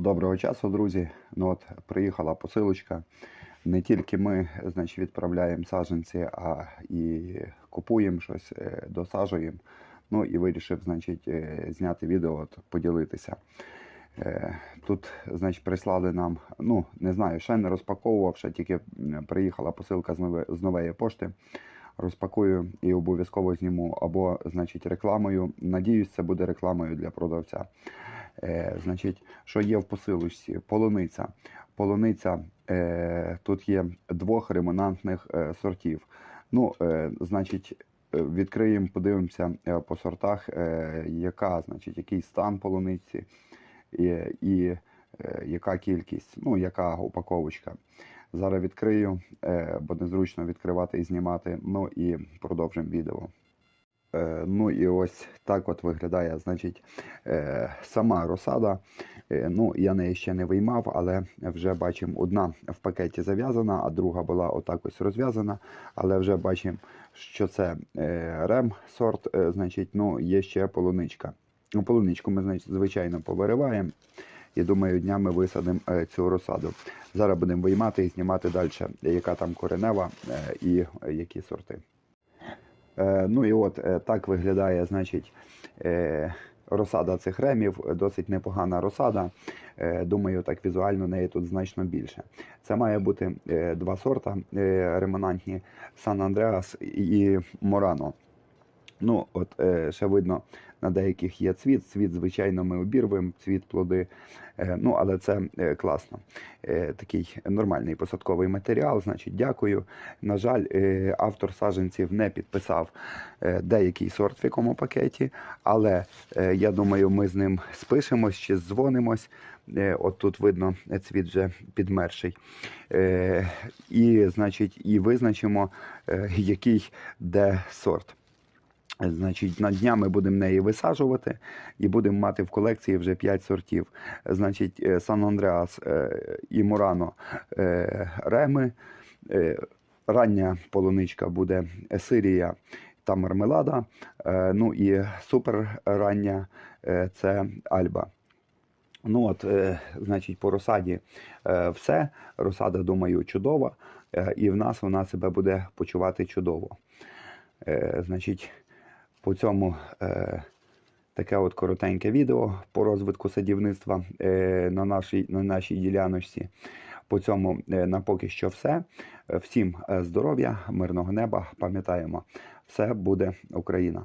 Доброго часу, друзі. Ну от приїхала посилочка. Не тільки ми, значить, відправляємо саджанці, а і купуємо щось, е, досаджуємо. Ну і вирішив, значить, е, зняти відео, от, поділитися. Е, Тут, значить, прислали нам, ну, не знаю, ще не розпаковував, ще тільки приїхала посилка з, нове, з нової пошти. Розпакую і обов'язково зніму або, значить, рекламою. Надіюсь, це буде рекламою для продавця. Е, значить, що є в посилочці? Полуниця. Полуниця е, тут є двох ремонантних е, сортів. Ну, е, значить, відкриємо, подивимося е, по сортах, е, яка, значить, який стан полуниці і, і е, яка кількість, ну, яка упаковочка. Зараз відкрию, е, бо незручно відкривати і знімати. Ну і продовжимо відео. Е, Ну і ось так от виглядає, значить, е, сама розсада. Е, Ну, я неї ще не виймав, але вже бачимо, одна в пакеті зав'язана, а друга була отак ось розв'язана. Але вже бачимо, що це рем сорт, значить, ну, є ще полуничка. Ну, полуничку ми, значить, звичайно, повириваємо. І думаю, днями висадимо цю розсаду. Зараз будемо виймати і знімати далі, яка там коренева і які сорти. Е, Ну і от е, так виглядає, значить, е, розсада цих ремів. Досить непогана розсада. Думаю, так візуально неї тут значно більше. Це має бути два сорта ремонантні Сан Андреас і Морано. Ну, от е, ще видно, на деяких є цвіт. Цвіт, звичайно, ми обірвемо, цвіт плоди. Е, ну, але це е, класно. Е, такий нормальний посадковий матеріал. Значить, дякую. На жаль, е, автор саджанців не підписав е, деякий сорт в якому пакеті, але е, я думаю, ми з ним спишемось чи дзвонимось. Е, От тут видно цвіт вже підмерший. Е, І, значить, і визначимо, е, який де сорт. Значить, на днями будемо неї висаджувати і будемо мати в колекції вже 5 сортів. Значить, е, Сан Андреас е, і Мурано е, Реми. Рання полуничка буде Сирія та мармелада. Ну і супер рання це Альба. Ну от, значить, по розсаді все. Розсада, думаю, чудова, і в нас вона себе буде почувати чудово. Значить, по цьому е, таке от коротеньке відео по розвитку садівництва е, на, нашій, на нашій діляночці. По цьому е, на поки що все. Всім е, здоров'я, мирного неба. Пам'ятаємо, все буде Україна.